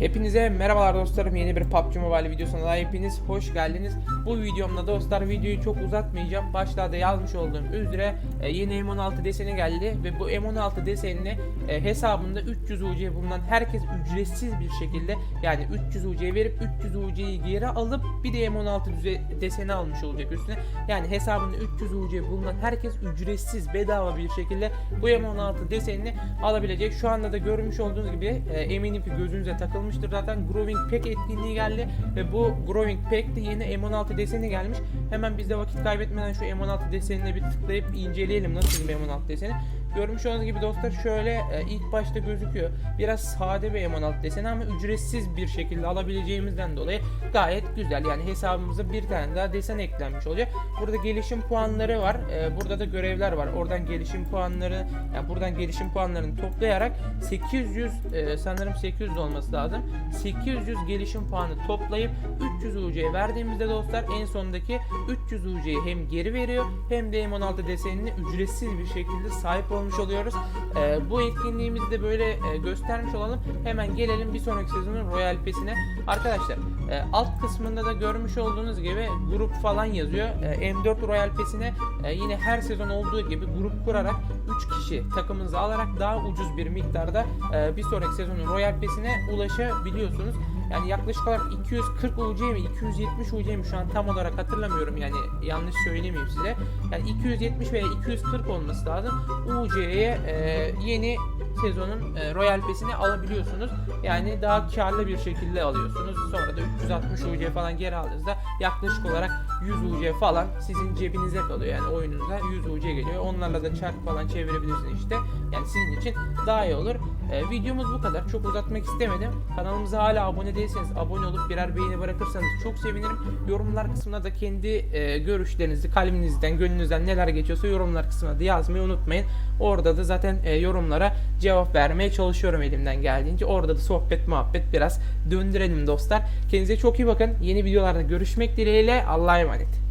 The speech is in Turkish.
Hepinize merhabalar dostlarım. Yeni bir PUBG Mobile videosuna daha hepiniz hoş geldiniz. Bu videomda dostlar videoyu çok uzatmayacağım. Başta da yazmış olduğum üzere e, yeni M16 deseni geldi ve bu M16 desenini e, hesabında 300 UC bulunan herkes ücretsiz bir şekilde yani 300 UC verip 300 UC'yi geri alıp bir de M16 düze- deseni almış olacak üstüne. Yani hesabında 300 UC bulunan herkes ücretsiz bedava bir şekilde bu M16 desenini alabilecek. Şu anda da görmüş olduğunuz gibi e, eminim ki gözünüze takılmıştır zaten Growing Pack etkinliği geldi ve bu Growing Pack'te yeni M16 deseni gelmiş. Hemen biz de vakit kaybetmeden şu M16 desenine bir tıklayıp inceleyelim nasıl bir M16 deseni. Görmüş olduğunuz gibi dostlar şöyle e, ilk başta gözüküyor. Biraz sade bir M16 deseni ama ücretsiz bir şekilde alabileceğimizden dolayı gayet güzel. Yani hesabımıza bir tane daha desen eklenmiş olacak. Burada gelişim puanları var. E, burada da görevler var. Oradan gelişim puanları, yani buradan gelişim puanlarını toplayarak 800 e, sanırım 800 olması lazım. 800 gelişim puanı toplayıp 300 UC'ye verdiğimizde dostlar en sondaki 300 UC'yi hem geri veriyor hem de M16 desenini ücretsiz bir şekilde sahip olmuş oluyoruz. E, bu etkinliğimizi de böyle e, göstermiş olalım. Hemen gelelim bir sonraki sezonun Royal Pass'ine. Arkadaşlar e, alt kısmında da görmüş olduğunuz gibi grup falan yazıyor. E, M4 Royal Pass'ine e, yine her sezon olduğu gibi grup kurarak 3 kişi takımınızı alarak daha ucuz bir miktarda e, bir sonraki sezonun Royal Pass'ine ulaşabiliyorsunuz. Yani yaklaşık olarak 240 UC mi 270 UC mi şu an tam olarak hatırlamıyorum yani yanlış söylemeyeyim size. Yani 270 veya 240 olması lazım. UC'ye e, yeni sezonun e, Royal Pass'ini alabiliyorsunuz. Yani daha karlı bir şekilde alıyorsunuz. Sonra da 360 UC falan geri aldığınızda yaklaşık olarak 100 UC falan sizin cebinize kalıyor. Yani oyununuza 100 UC geliyor. Onlarla da çark falan çevirebilirsiniz işte. Yani sizin için daha iyi olur. E, videomuz bu kadar. Çok uzatmak istemedim. Kanalımıza hala abone değilseniz abone olup birer beğeni bırakırsanız çok sevinirim. Yorumlar kısmına da kendi e, görüşlerinizi, kalbinizden, gönlünüzden neler geçiyorsa yorumlar kısmına da yazmayı unutmayın. Orada da zaten e, yorumlara cevap vermeye çalışıyorum elimden geldiğince. Orada da sohbet muhabbet biraz döndürelim dostlar. Kendinize çok iyi bakın. Yeni videolarda görüşmek dileğiyle. Allah'a emanet.